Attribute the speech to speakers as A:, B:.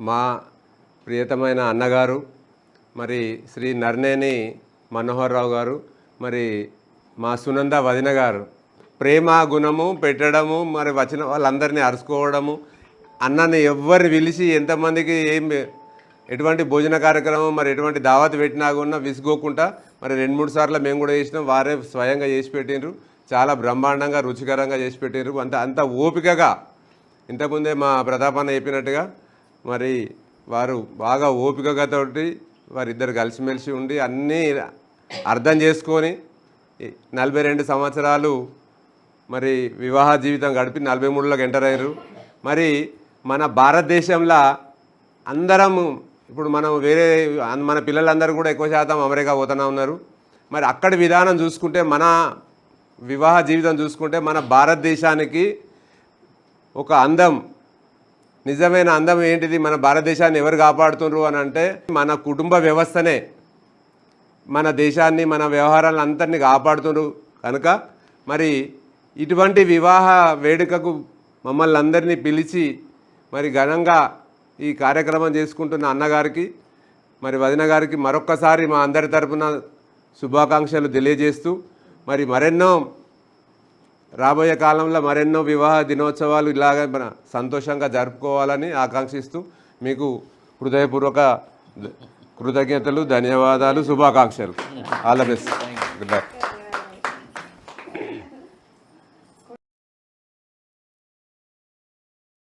A: మా ప్రియతమైన అన్నగారు మరి శ్రీ నర్నేని మనోహర్ రావు గారు మరి మా సునంద వదిన గారు ప్రేమ గుణము పెట్టడము మరి వచ్చిన వాళ్ళందరినీ అరుచుకోవడము అన్నని ఎవ్వరిని పిలిచి ఎంతమందికి ఏం ఎటువంటి భోజన కార్యక్రమం మరి ఎటువంటి దావత్ పెట్టినా కూడా విసుకోకుండా మరి రెండు మూడు సార్లు మేము కూడా చేసినాం వారే స్వయంగా చేసి పెట్టినరు చాలా బ్రహ్మాండంగా రుచికరంగా చేసి పెట్టిండ్రు. అంత అంత ఓపికగా ఇంతకుముందే మా ప్రతాపన్న చెప్పినట్టుగా మరి వారు బాగా ఓపికగా తోటి వారిద్దరు కలిసిమెలిసి ఉండి అన్నీ అర్థం చేసుకొని నలభై రెండు సంవత్సరాలు మరి వివాహ జీవితం గడిపి నలభై మూడులోకి ఎంటర్ అయ్యారు. మరి మన భారతదేశంలో అందరం ఇప్పుడు మనం వేరే మన పిల్లలందరూ కూడా ఎక్కువ శాతం అమెరికా పోతూనే ఉన్నారు. మరి అక్కడి విధానం చూసుకుంటే మన వివాహ జీవితం చూసుకుంటే మన భారతదేశానికి ఒక అందం నిజమైన అందం ఏంటిది? మన భారతదేశాన్ని ఎవరు కాపాడుతున్నారు అని అంటే మన కుటుంబ వ్యవస్థనే. మన దేశాన్ని మన వ్యవహారాలను అందరినీ కాపాడుతున్నారు కనుక మరి ఇటువంటి వివాహ వేడుకకు మమ్మల్ని అందరినీ పిలిచి మరి ఘనంగా ఈ కార్యక్రమం చేసుకుంటున్న అన్నగారికి మరి వదిన గారికి మరొక్కసారి మా అందరి తరపున శుభాకాంక్షలు తెలియజేస్తూ మరి మరెన్నో రాబోయే కాలంలో మరెన్నో వివాహ దినోత్సవాలు ఇలాగే మన సంతోషంగా జరుపుకోవాలని ఆకాంక్షిస్తూ మీకు హృదయపూర్వక కృతజ్ఞతలు ధన్యవాదాలు శుభాకాంక్షలు. All the best good luck